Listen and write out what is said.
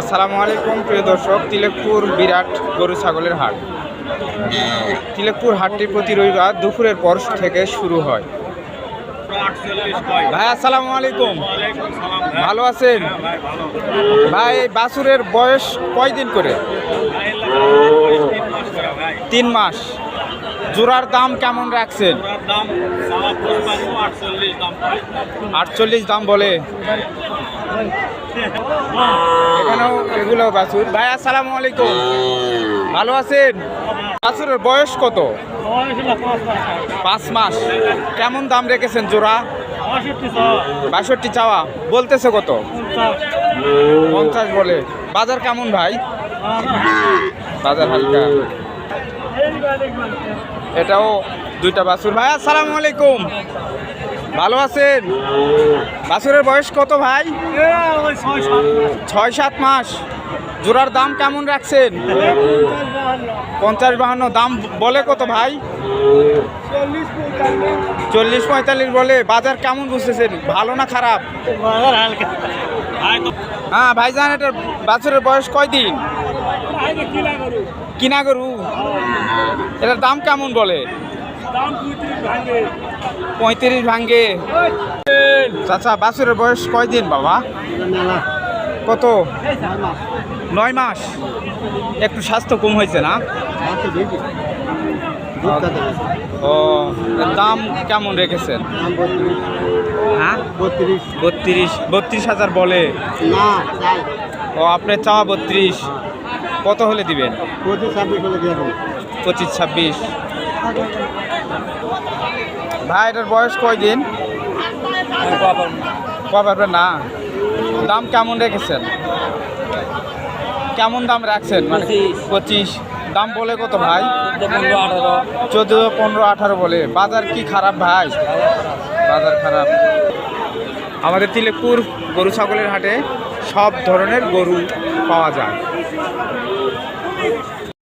আসসালামু আলাইকুম, প্রিয় দর্শক, তিলেকপুর বিরাট গরু ছাগলের হাট। তিলেকপুর হাটটি প্রতি রবিবার দুপুরের পর থেকে শুরু হয়। ভাই, আসসালামু আলাইকুম। ভালো আছেন? ভাই এই বাছুরের বয়স কয়দিন করে? তিন মাস। জোড়ার দাম কেমন রাখছেন? আটচল্লিশ দাম বলে। এখানেও এগুলো বাছুর। ভাই, আসসালামু আলাইকুম। ভালো আছেন? বাছুরের বয়স কত? পাঁচ মাস। কেমন দাম রেখেছেন জোড়া? বাষট্টি চাওয়া। বলতেছে কত? পঞ্চাশ বলে। বাজার কেমন ভাই? বাজার হালকা। এটাও দুইটা বাছুর। ভাই, আসসালামু আলাইকুম। ভালো আছেন? বাছুরের বয়স কত ভাই? ছয় সাত মাস। জোড়ার দাম কেমন রাখছেন? পঞ্চাশ বাহান্ন। দাম বলে কত ভাই? চল্লিশ পঁয়তাল্লিশ বলে। বাজার কেমন বুঝতেছেন? ভালো না খারাপ? হ্যাঁ ভাইজান, এটার বাছুরের বয়স কয়দিন? কিনা গরু। এটার দাম কেমন বলে? পঁয়ত্রিশ ভাঙ্গে চাচা বাছুরের বয়স কয়দিন বাবা? কত? নয় মাস। একটু স্বাস্থ্য কম হয়েছে না? ও দাম কেমন রেখেছেন? হ্যাঁ? বত্রিশ। বত্রিশ বত্রিশ হাজার বলে। না ও আপনার চাওয়া বত্রিশ। কত হলে দিবেন? পঁচিশ ছাব্বিশ হলে পঁচিশ ছাব্বিশ। ভাই এটার বয়স কয়দিন? পারবেন না? দাম কেমন রেখেছেন? কেমন দাম রাখছেন? মানে পঁচিশ। দাম বলে কত ভাই? চোদ্দ পনেরো আঠারো বলে। বাজার কি খারাপ ভাই? বাজার খারাপ। আমাদের তিলেকপুর গরু ছাগলের হাটে সব ধরনের গরু পাওয়া যায়।